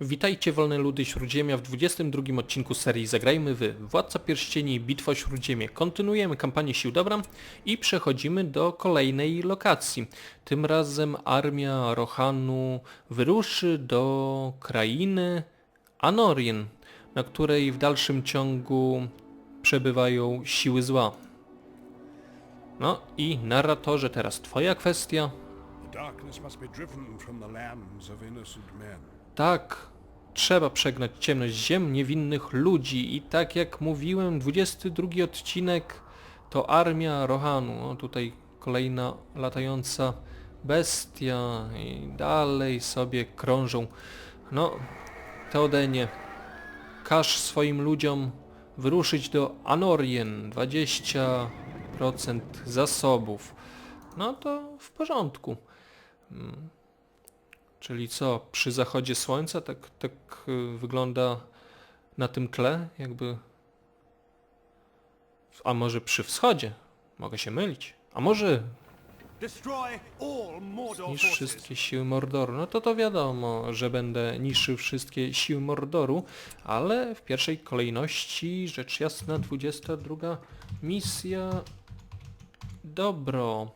Witajcie wolne ludy Śródziemia w 22 odcinku serii Zagrajmy Wy. Władca Pierścieni i Bitwa Śródziemie. Kontynuujemy kampanię Sił Dobra i przechodzimy do kolejnej lokacji. Tym razem armia Rohanu wyruszy do krainy Anorien, na której w dalszym ciągu przebywają siły zła. No i narratorze teraz twoja kwestia. The darkness must be driven from the lands of innocent men. Tak, trzeba przegnać ciemność ziem niewinnych ludzi i tak jak mówiłem, 22 odcinek to armia Rohanu. O, tutaj kolejna latająca bestia i dalej sobie krążą. No, Teodenie, każ swoim ludziom wyruszyć do Anorien, 20% zasobów. No to w porządku. Czyli co, przy zachodzie słońca tak, tak y, wygląda na tym tle, jakby... A może przy wschodzie? Mogę się mylić. A może niż wszystkie siły Mordoru? No to to wiadomo, że będę niszczył wszystkie siły Mordoru, ale w pierwszej kolejności, rzecz jasna, 22 misja... Dobro.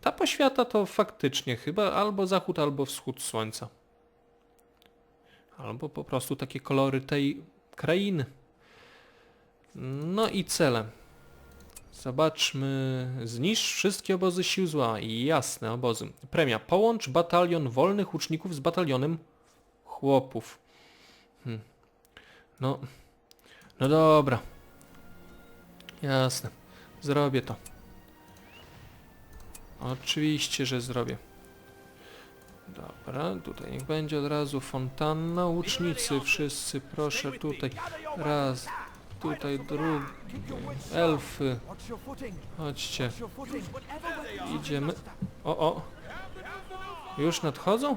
Ta poświata to faktycznie chyba albo zachód, albo wschód słońca. Albo po prostu takie kolory tej krainy. No i cele. Zobaczmy. Zniszcz wszystkie obozy sił zła. Jasne, obozy. Premia. Połącz batalion wolnych łuczników z batalionem chłopów. Hm. No. No dobra. Jasne. Zrobię to. Oczywiście, że zrobię. Dobra, tutaj niech będzie od razu fontanna. Łucznicy wszyscy, proszę tutaj. Raz, tutaj drugi. Elfy, chodźcie. Idziemy. O, o. Już nadchodzą?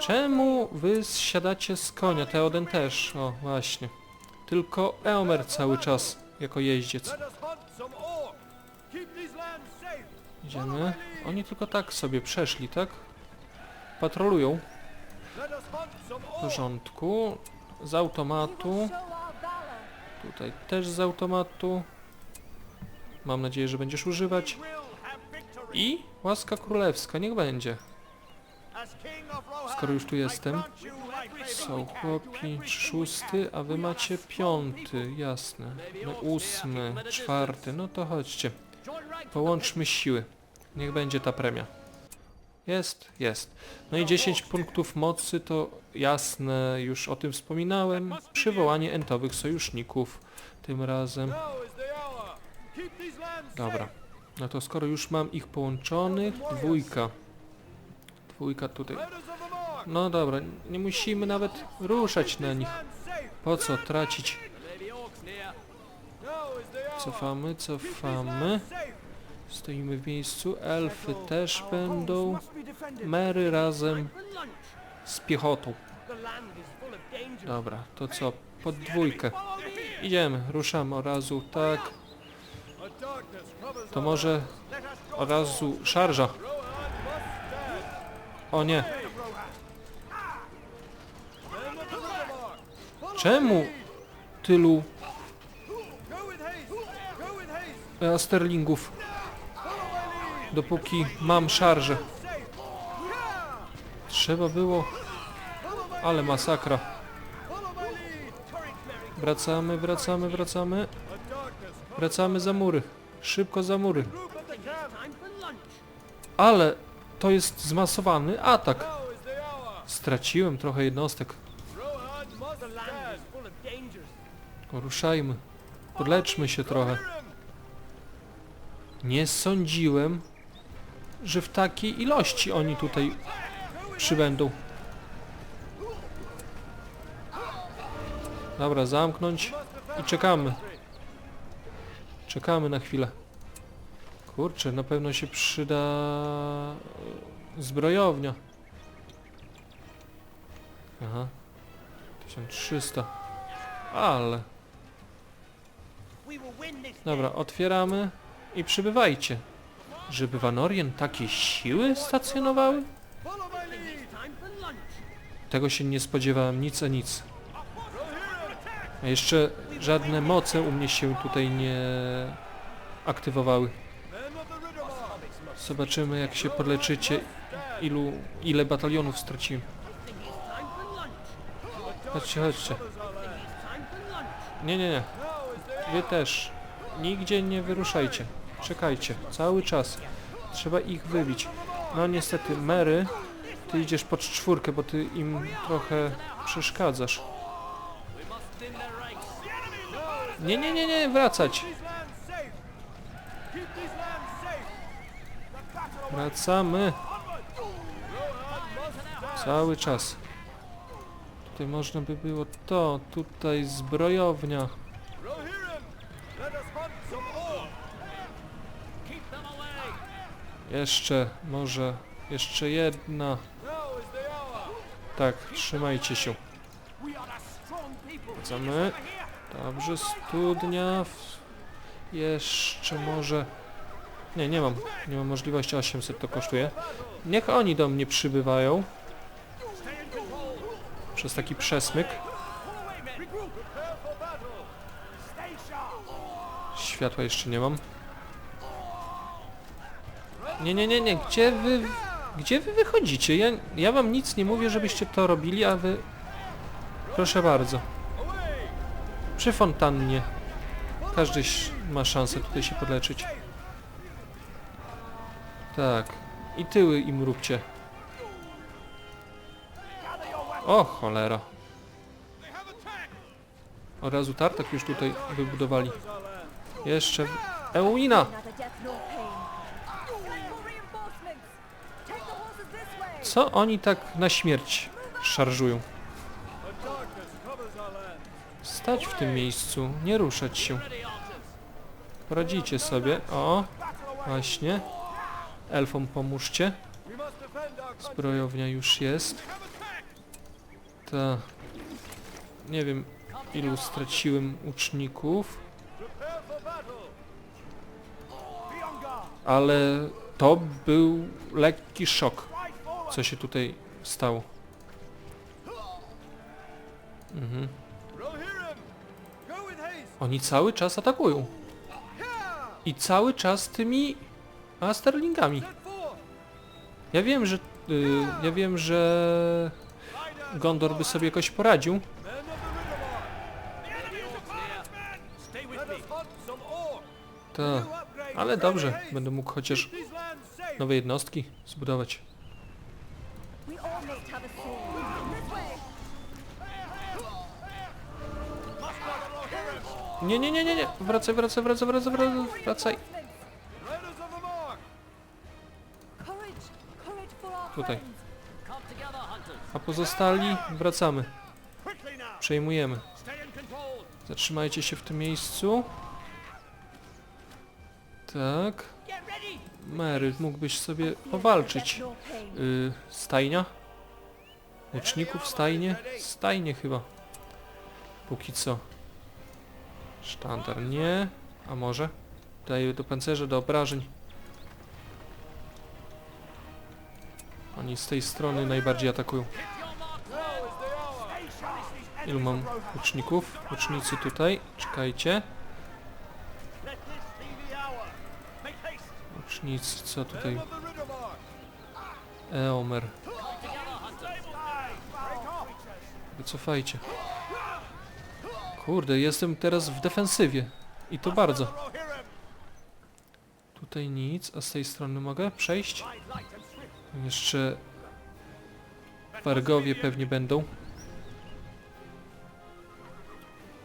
Czemu wy zsiadacie z konia? Teoden też. O, właśnie. Tylko Eomer cały czas jako jeździec. Idziemy. Oni tylko tak sobie przeszli, tak? Patrolują. W porządku. Z automatu. Tutaj też z automatu. Mam nadzieję, że będziesz używać. I łaska królewska, niech będzie. Skoro już tu jestem. Są chłopi szósty, a wy macie piąty, jasne. No ósmy, czwarty, no to chodźcie. Połączmy siły. Niech będzie ta premia. Jest, jest. No i 10 punktów mocy to jasne, już o tym wspominałem. Przywołanie entowych sojuszników tym razem. Dobra. No to skoro już mam ich połączonych, dwójka. Dwójka tutaj. No dobra, nie musimy nawet ruszać na nich. Po co tracić? Cofamy, cofamy. Stoimy w miejscu. Elfy też będą. Mery razem z piechotą. Dobra, to co? Pod dwójkę. Idziemy, ruszamy od razu, tak. To może od razu szarża. O nie, czemu tylu Go Dopóki mam szarżę. Trzeba było... Ale masakra. Wracamy, wracamy, wracamy. Wracamy za mury. Szybko za mury. Ale to jest zmasowany atak. Straciłem trochę jednostek. Ruszajmy. Podleczmy się trochę. Nie sądziłem, że w takiej ilości oni tutaj przybędą. Dobra, zamknąć i czekamy. Czekamy na chwilę. Kurczę, na pewno się przyda e, zbrojownia. Aha. 1300. Ale. Dobra, otwieramy i przybywajcie. Żeby w Anorien takie siły stacjonowały? Tego się nie spodziewałem, nic a nic. A jeszcze żadne moce u mnie się tutaj nie aktywowały. Zobaczymy jak się podleczycie, ilu, ile batalionów straciłem. Chodźcie, chodźcie. Nie, nie, nie. Wy też. Nigdzie nie wyruszajcie. Czekajcie. Cały czas. Trzeba ich wybić. No niestety, Mary, ty idziesz pod czwórkę, bo ty im trochę przeszkadzasz. Nie, nie, nie, nie, wracać. Wracamy. Cały czas. Tutaj można by było to, tutaj zbrojownia. Jeszcze, może, jeszcze jedna. Tak, trzymajcie się. Wracamy. Dobrze, studnia. Jeszcze może... Nie, nie mam. Nie mam możliwości, 800 to kosztuje. Niech oni do mnie przybywają. Przez taki przesmyk. Światła jeszcze nie mam. Nie, nie, nie, nie. Gdzie wy... Gdzie wy wychodzicie? Ja, ja wam nic nie mówię, żebyście to robili, a wy... Proszę bardzo. Przy fontannie. Każdy ma szansę tutaj się podleczyć. Tak. I tyły im róbcie. O, cholera. Od razu tartak już tutaj wybudowali. Jeszcze... w- Co oni tak na śmierć szarżują? Stać w tym miejscu, nie ruszać się. Poradzicie sobie. O, właśnie. Elfom pomóżcie. Zbrojownia już jest. Ta. Nie wiem, ilu straciłem uczników. Ale to był lekki szok, co się tutaj stało. Mhm. Oni cały czas atakują. I cały czas tymi asterlingami. Ja wiem, że y, ja wiem, że Gondor by sobie jakoś poradził. Tak, ale dobrze, będę mógł chociaż nowe jednostki zbudować. We all must have a sword. This way. Nie, nie, nie, nie, nie. Wracaj, wracaj, wracaj, wracaj, wracaj, wracaj. Courage. Courage for our Tutaj. friends. A pozostali wracamy. Przejmujemy. Zatrzymajcie się w tym miejscu. Tak. Mary, mógłbyś sobie powalczyć. Pain. Y, stajnia? Łuczników stajnie? Stajnie chyba. Póki co. Sztandar nie. A może? Daję do pancerza, do obrażeń. Oni z tej strony najbardziej atakują. Ilu mam łuczników? Łucznicy tutaj. Czekajcie. Łucznicy, co tutaj? Eomer. Wycofajcie. Kurde, jestem teraz w defensywie. I to bardzo. Tutaj nic, a z tej strony mogę przejść? Jeszcze... Wargowie pewnie będą.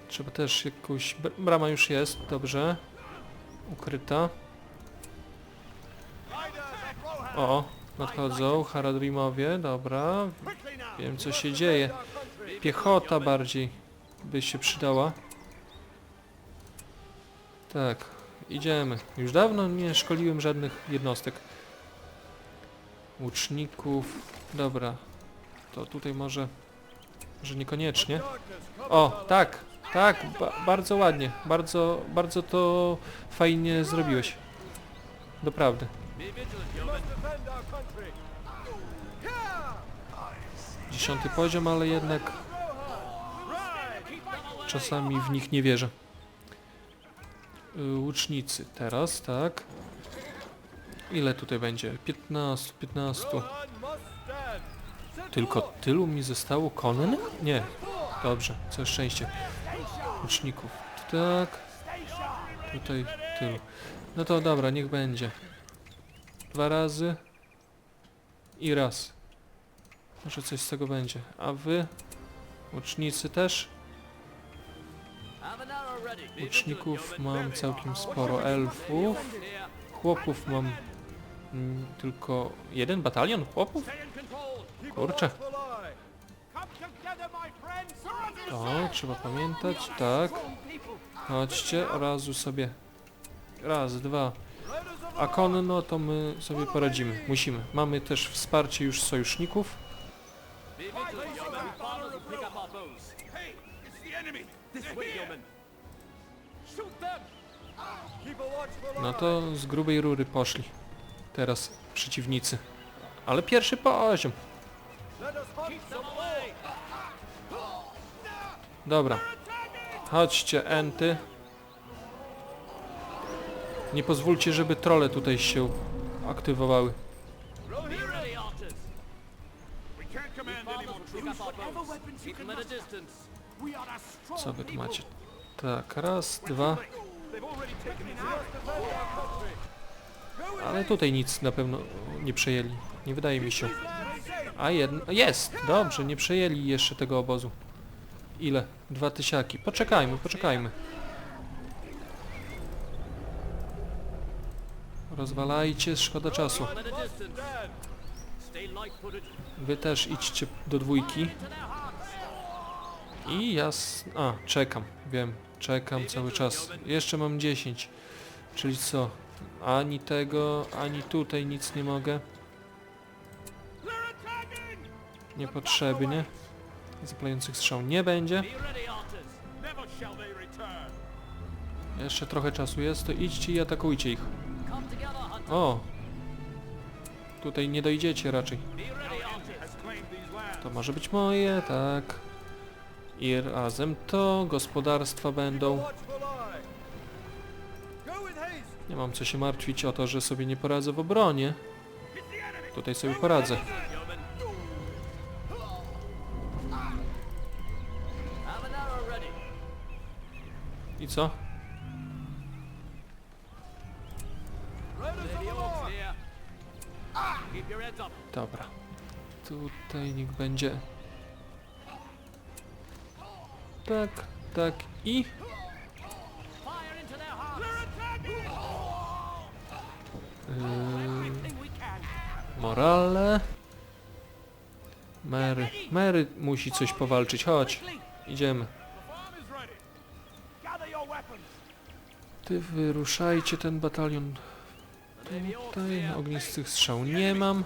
Trzeba też jakąś... br- Brama już jest, dobrze. Ukryta. O, nadchodzą Haradrimowie, dobra. Wiem co się dzieje. Piechota bardziej by się przydała. Tak, idziemy. Już dawno nie szkoliłem żadnych jednostek. Łuczników. Dobra. To tutaj może... Może niekoniecznie. O, tak, tak, ba bardzo ładnie. Bardzo, bardzo to fajnie zrobiłeś. Doprawdy. dziesiąty poziom, ale jednak czasami w nich nie wierzę. Y, Łucznicy teraz, tak. Ile tutaj będzie? 15, 15. Tylko tylu mi zostało konnych? Nie. Dobrze, całe szczęście. Łuczników. Tak. Tutaj tylu. No to dobra, niech będzie. Dwa razy. I raz. Może coś z tego będzie. A wy? Łucznicy też? Łuczników mam całkiem sporo. Elfów. Chłopów mam mm, tylko jeden batalion chłopów? Kurczę. To trzeba pamiętać, tak. Chodźcie, od razu sobie. Raz, dwa. A konno to my sobie poradzimy. Musimy. Mamy też wsparcie już sojuszników. No to z grubej rury poszli. Teraz przeciwnicy. Ale pierwszy poziom. Dobra. Chodźcie, enty. Nie pozwólcie, żeby trole tutaj się aktywowały. Co wy tu macie? Tak, raz, dwa. Ale tutaj nic na pewno nie przejęli. Nie wydaje mi się. A jedno... Jest! Dobrze, nie przejęli jeszcze tego obozu. Ile? Dwa tysiaki. Poczekajmy, poczekajmy. Rozwalajcie, szkoda czasu. Wy też idźcie do dwójki. I jas... A, czekam, wiem. Czekam cały czas. Jeszcze mam 10. Czyli co? Ani tego, ani tutaj nic nie mogę. Niepotrzebnie. Zapalających strzał nie będzie. Jeszcze trochę czasu jest, to idźcie i atakujcie ich. O! Tutaj nie dojdziecie raczej. To może być moje, tak. I razem to gospodarstwa będą. Nie mam co się martwić o to, że sobie nie poradzę w obronie. Tutaj sobie poradzę. I co? Dobra. Tutaj niech będzie. Tak, tak i... Yy, morale. Mary. Mary musi coś powalczyć. Chodź. Idziemy. Ty wyruszajcie ten batalion. Tutaj ognistych strzał nie mam.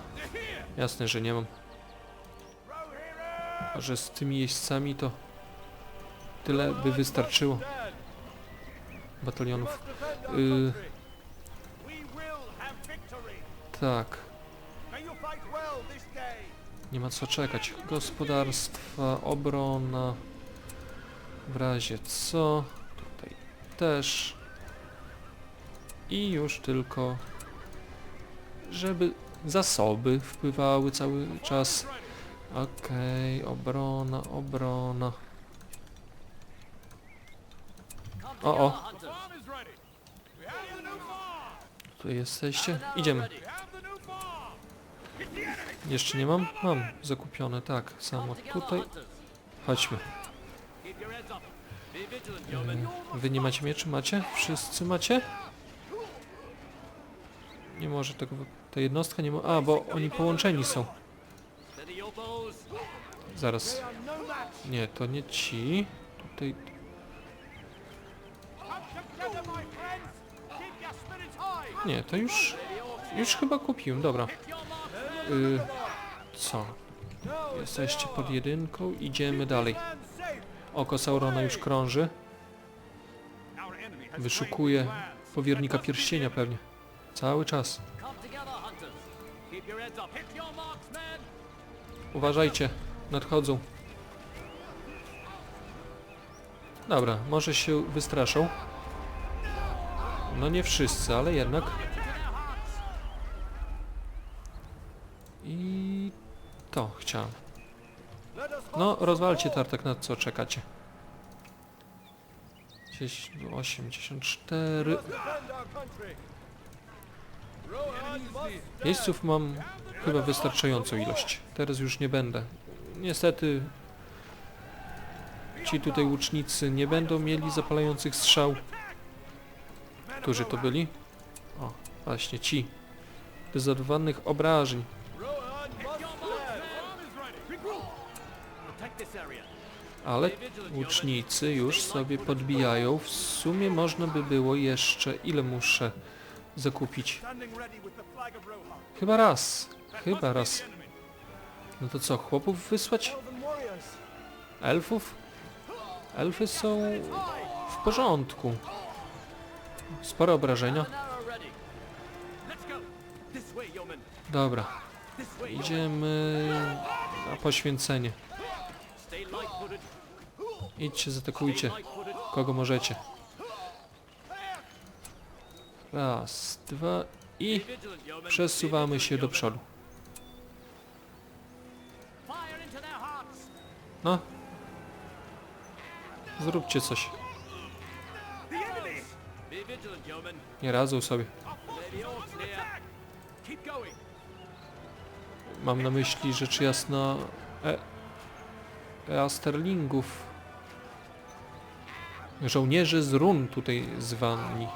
Jasne, że nie mam. A że z tymi jeźdźcami to tyle by wystarczyło batalionów. Yy, tak, nie ma co czekać. Gospodarstwa, obrona. W razie co. Tutaj też. I już tylko, żeby zasoby wpływały cały czas. Okej, obrona, obrona. O, o, Farm is ready. We have the new farm. tu jesteście. Idziemy. Jeszcze nie mam? Mam zakupione, tak, samo tutaj. Chodźmy. E, Wy nie macie mieczy? Macie? Wszyscy macie? Nie może tego... Ta jednostka nie ma... A, bo oni połączeni są. Zaraz. Nie, to nie ci. Tutaj... Nie, to już... Już chyba kupiłem, dobra. Y, co? Jesteście pod jedynką, idziemy dalej. Oko Saurona już krąży. Wyszukuje powiernika pierścienia pewnie. Cały czas. Uważajcie. nadchodzą. Dobra, może się wystraszą. No nie wszyscy, ale jednak. I to chciałem. No, rozwalcie tartak, na co czekacie. 10, 84. Miejsców mam chyba wystarczającą ilość. Teraz już nie będę. Niestety ci tutaj łucznicy nie będą mieli zapalających strzał. Którzy to byli? O, właśnie ci. Bez zadawanych obrażeń. Ale łucznicy już sobie podbijają. W sumie można by było jeszcze... Ile muszę zakupić? Chyba raz. Chyba raz. No to co, chłopów wysłać? Elfów? Elfy są w porządku. Spore obrażenia. Dobra. Idziemy na poświęcenie. Idźcie, zaatakujcie. Kogo możecie. Raz, dwa i przesuwamy się do przodu. No. Zróbcie coś. Nie radzą sobie. Mam na myśli rzecz jasna e, Easterlingów. Żołnierzy z run tutaj zwani.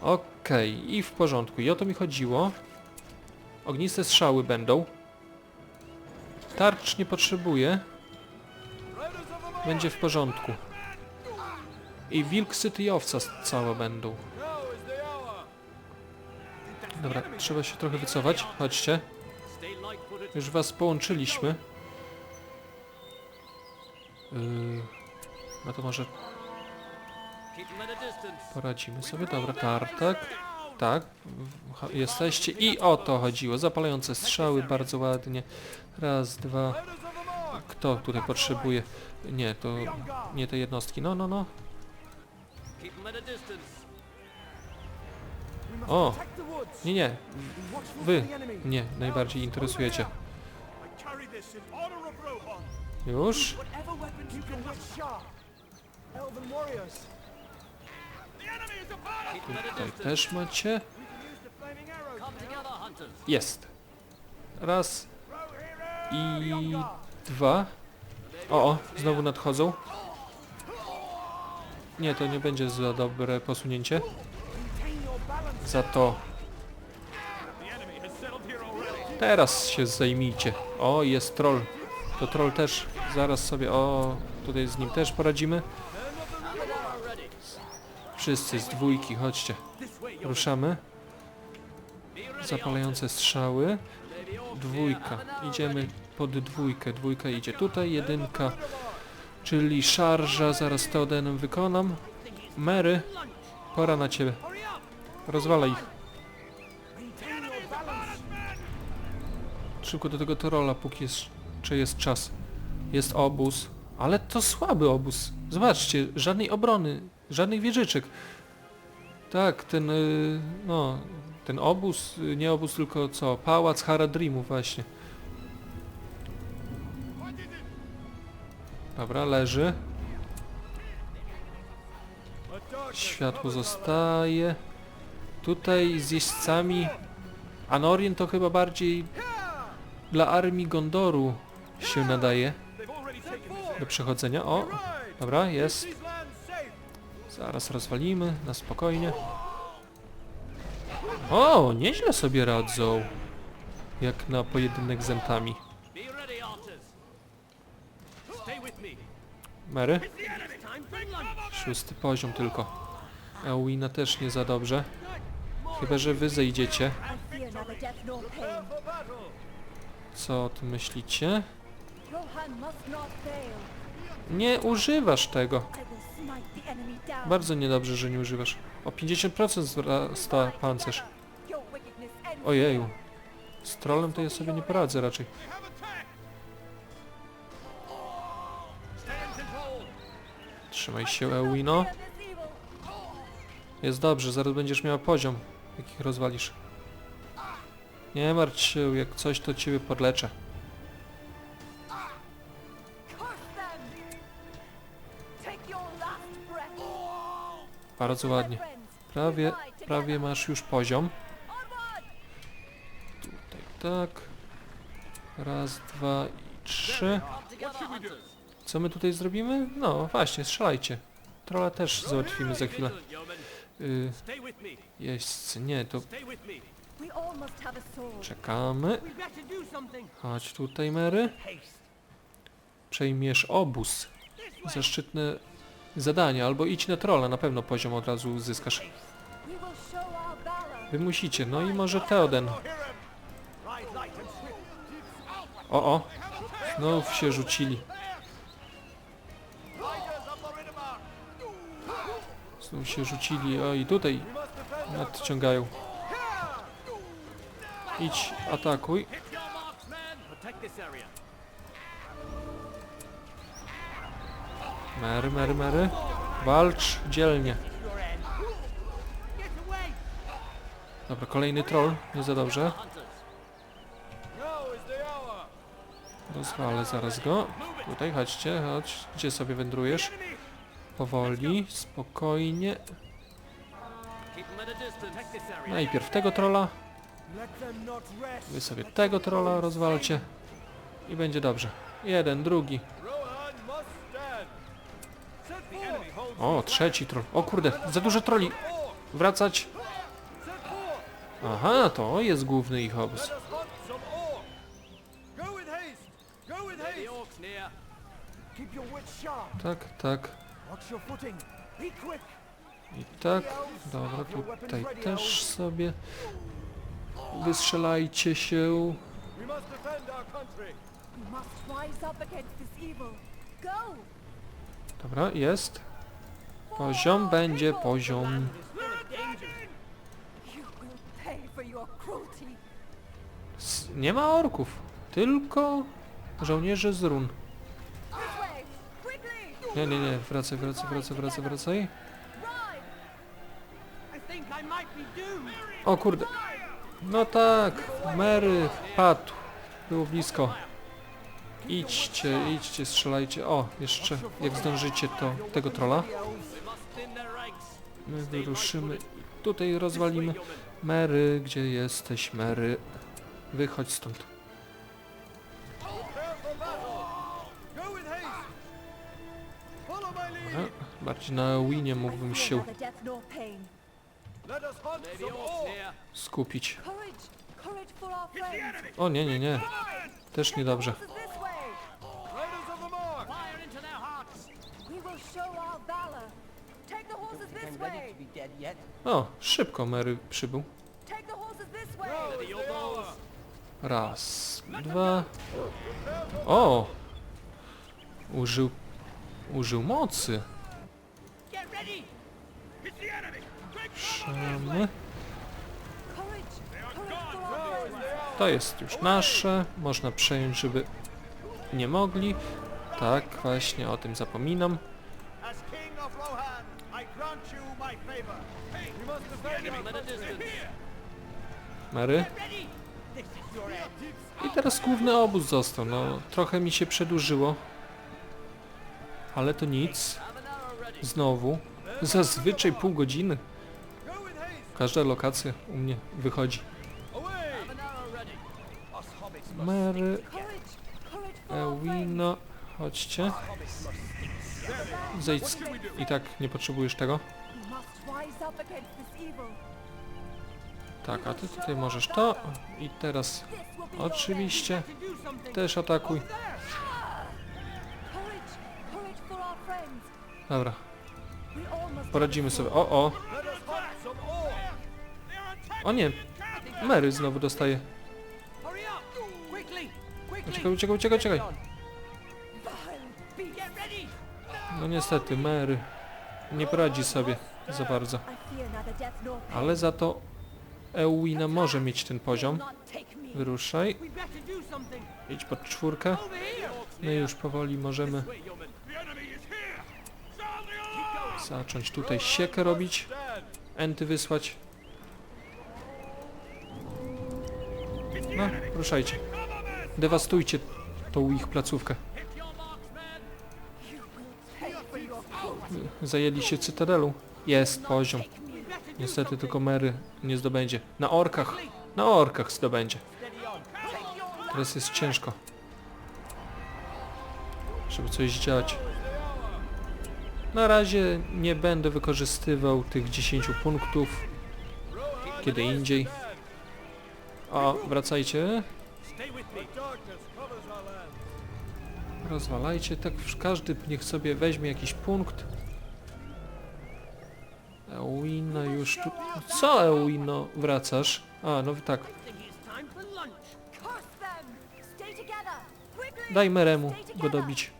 Okej, i w porządku. I o to mi chodziło. Ogniste strzały będą. Tarcz nie potrzebuję. Będzie w porządku. I wilksy i owca całe będą. Dobra, trzeba się trochę wycofać. Chodźcie. Już was połączyliśmy. Yy, no to może poradzimy sobie. Dobra, tartak. Tak, jesteście. I o to chodziło. Zapalające strzały, bardzo ładnie. Raz, dwa. Kto tutaj potrzebuje? Nie, to nie te jednostki. No, no, no. O! Nie, nie. Wy mnie najbardziej interesujecie. Już? Tutaj też macie. Jest. Raz. I dwa. O, o, znowu nadchodzą. Nie, to nie będzie za dobre posunięcie. Za to. Teraz się zajmijcie. O, jest troll. To troll też. Zaraz sobie. O, tutaj z nim też poradzimy. Wszyscy z dwójki, chodźcie. Ruszamy. Zapalające strzały. Dwójka. Idziemy pod dwójkę. Dwójka idzie tutaj. Jedynka. Czyli szarża. Zaraz Teodenem wykonam. Mary. Pora na ciebie. Rozwalaj ich. Szybko do tego Torola, póki jeszcze jest czas. Jest obóz. Ale to słaby obóz. Zobaczcie, żadnej obrony, żadnych wieżyczek. Tak, ten, y, no, ten obóz, y, nie obóz, tylko co? Pałac Haradrimu właśnie. Dobra, leży. Światło zostaje. Tutaj z jeźdźcami... Anorien to chyba bardziej dla armii Gondoru się nadaje do przechodzenia. O, dobra, jest. Zaraz rozwalimy, na spokojnie. O, nieźle sobie radzą. Jak na pojedynek z Entami. Mary? Szósty poziom tylko. Eowina też nie za dobrze. Chyba, że wy zejdziecie. Co o tym myślicie? Nie używasz tego. Bardzo niedobrze, że nie używasz. O 50% wzrasta pancerz. Ojeju. Z trolem to ja sobie nie poradzę raczej. Trzymaj się, Ewino. Jest dobrze, zaraz będziesz miała poziom, jak ich rozwalisz. Nie martw się, jak coś to ciebie podleczę. Bardzo ładnie. Prawie, prawie masz już poziom. Tutaj tak. Raz, dwa i trzy. Co my tutaj zrobimy? No właśnie, strzelajcie. Trolla też załatwimy za chwilę. Y, jeźdźcy, nie, to czekamy. Chodź tutaj, Mary. Przejmiesz obóz. Zaszczytne zadanie, albo idź na trolla, na pewno poziom od razu uzyskasz. Wy musicie, no i może Teoden. O, o, znów się rzucili. Znów się rzucili, o i tutaj nadciągają. Idź, atakuj. Mary, Mary, Mary. Walcz dzielnie. Dobra, kolejny troll, nie za dobrze. Rozwalę zaraz go. Tutaj, chodźcie, chodź. Gdzie sobie wędrujesz? Powoli, spokojnie. Najpierw tego rest. wy sobie tego trolla rozwalcie. I będzie dobrze. Jeden, drugi. O, trzeci troll. O kurde, za dużo troli. Wracać. Aha, to jest główny ich obóz. Tak, tak. I tak. Dobra, tutaj też sobie wystrzelajcie się. Dobra, jest. Poziom będzie poziom. S- Nie ma orków, tylko żołnierze z run. Nie, nie, nie, wracaj, wracaj, wracaj, wracaj, wracaj. O kurde. No tak, Mary padł. Było blisko. Idźcie, idźcie, strzelajcie. O, jeszcze jak zdążycie to tego ranks. My wyruszymy. Tutaj rozwalimy. Mary, gdzie jesteś, Mary? Wychodź stąd. Bardziej na winie mógłbym się skupić. O nie, nie, nie. Też niedobrze. O, szybko Mary przybył. Raz, dwa. O! Użył... Użył mocy. Szamy. To jest już nasze. Można przejąć, żeby nie mogli. Tak, właśnie o tym zapominam. Mary. I teraz główny obóz został. No, trochę mi się przedłużyło. Ale to nic. Znowu. Zazwyczaj pół godziny. Każda lokacja u mnie wychodzi. Mary. Ewino, chodźcie. Zejdź. I tak nie potrzebujesz tego. Tak, a ty tutaj możesz to. I teraz oczywiście też atakuj. end. Courage. Courage for our friends. Dobra, poradzimy sobie. O, o, o nie. Mary znowu dostaje. Uciekaj, uciekaj, uciekaj, uciekaj. No niestety, Mary nie poradzi sobie za bardzo. Ale za to Ewina może mieć ten poziom. Wyruszaj. Idź pod czwórkę. No i już powoli możemy Wait, yeoman. The enemy is here! Zacząć tutaj siekę robić. Enty wysłać. No, ruszajcie. Dewastujcie tą ich placówkę. Zajęli się cytadelą. Jest poziom. Niestety tylko Mary nie zdobędzie. Na orkach. Na orkach zdobędzie. Teraz jest ciężko. Żeby coś działać. Na razie nie będę wykorzystywał tych 10 punktów. Kiedy indziej. O, wracajcie. Rozwalajcie, tak każdy niech sobie weźmie jakiś punkt. Eowina już tu... Co Eowino? Wracasz? A, no tak. Daj Meremu go dobić.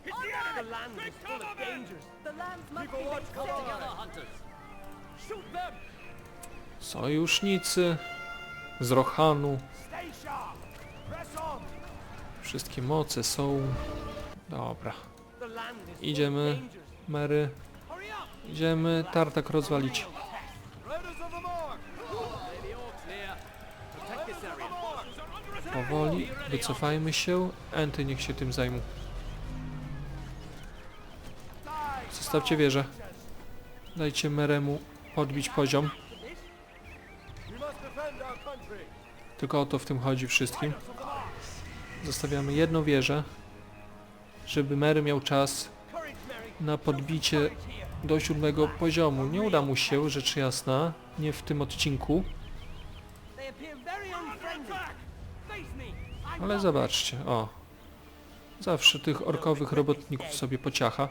Sojusznicy z Rohanu. Wszystkie moce są. Dobra. Idziemy. Mary. Idziemy tartak rozwalić. Powoli wycofajmy się. Enty niech się tym zajmą. Zostawcie wieżę. Dajcie Meremu podbić poziom. Tylko o to w tym chodzi wszystkim. Zostawiamy jedną wieżę, żeby Mary miał czas na podbicie do siódmego poziomu. Nie uda mu się, rzecz jasna, nie w tym odcinku, ale zobaczcie, o. Zawsze tych orkowych robotników sobie pociacha.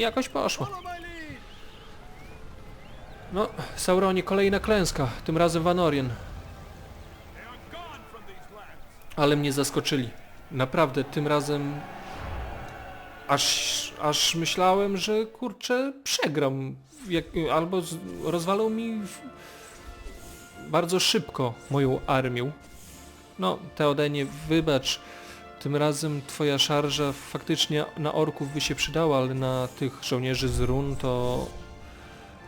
Jakoś poszło. No, Sauronie, kolejna klęska, tym razem Vanorien. Ale mnie zaskoczyli. Naprawdę, tym razem aż, aż myślałem, że kurczę, przegram. Jak, albo z, rozwalą mi w, bardzo szybko moją armią. No, Teodenie, wybacz. Tym razem twoja szarża faktycznie na orków by się przydała, ale na tych żołnierzy z run to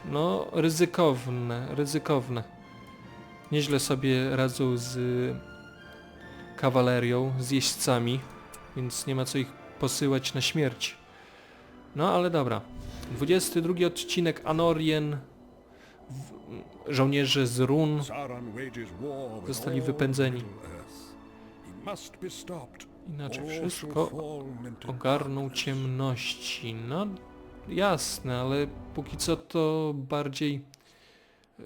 no, ryzykowne, ryzykowne. Nieźle sobie radzą z kawalerią, z jeźdźcami, więc nie ma co ich posyłać na śmierć. No ale dobra. 22 odcinek Anorien. Żołnierze z run. Zostali wypędzeni. Middle-earth. He must be stopped. Inaczej wszystko ogarną ciemności. No jasne, ale póki co to bardziej e,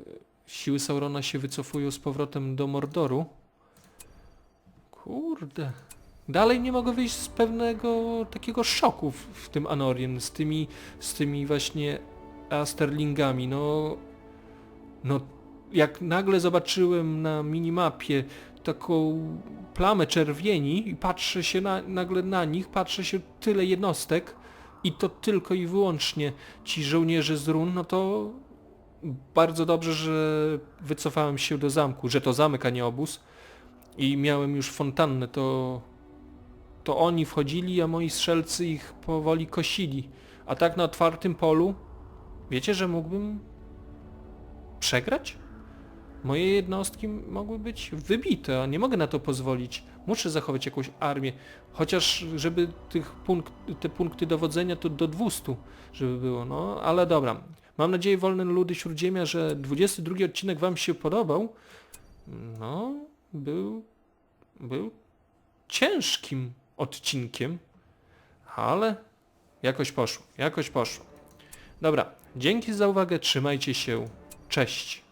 siły Saurona się wycofują z powrotem do Mordoru. Kurde. Dalej nie mogę wyjść z pewnego takiego szoku w, w tym Anorien, z tymi, z tymi właśnie Asterlingami. No, no jak nagle zobaczyłem na minimapie taką plamę czerwieni i patrzę się na, nagle na nich, patrzę się tyle jednostek i to tylko i wyłącznie ci żołnierze z run, no to bardzo dobrze, że wycofałem się do zamku, że to zamek, a nie obóz i miałem już fontannę, to to oni wchodzili, a moi strzelcy ich powoli kosili. A tak na otwartym polu, wiecie, że mógłbym przegrać? Moje jednostki mogły być wybite, a nie mogę na to pozwolić. Muszę zachować jakąś armię, chociaż żeby tych te punkty dowodzenia to do 200, żeby było, no ale dobra. Mam nadzieję, wolne ludy Śródziemia, że 22 odcinek Wam się podobał. No, był, był ciężkim odcinkiem, ale jakoś poszło, jakoś poszło. Dobra, dzięki za uwagę, trzymajcie się, cześć.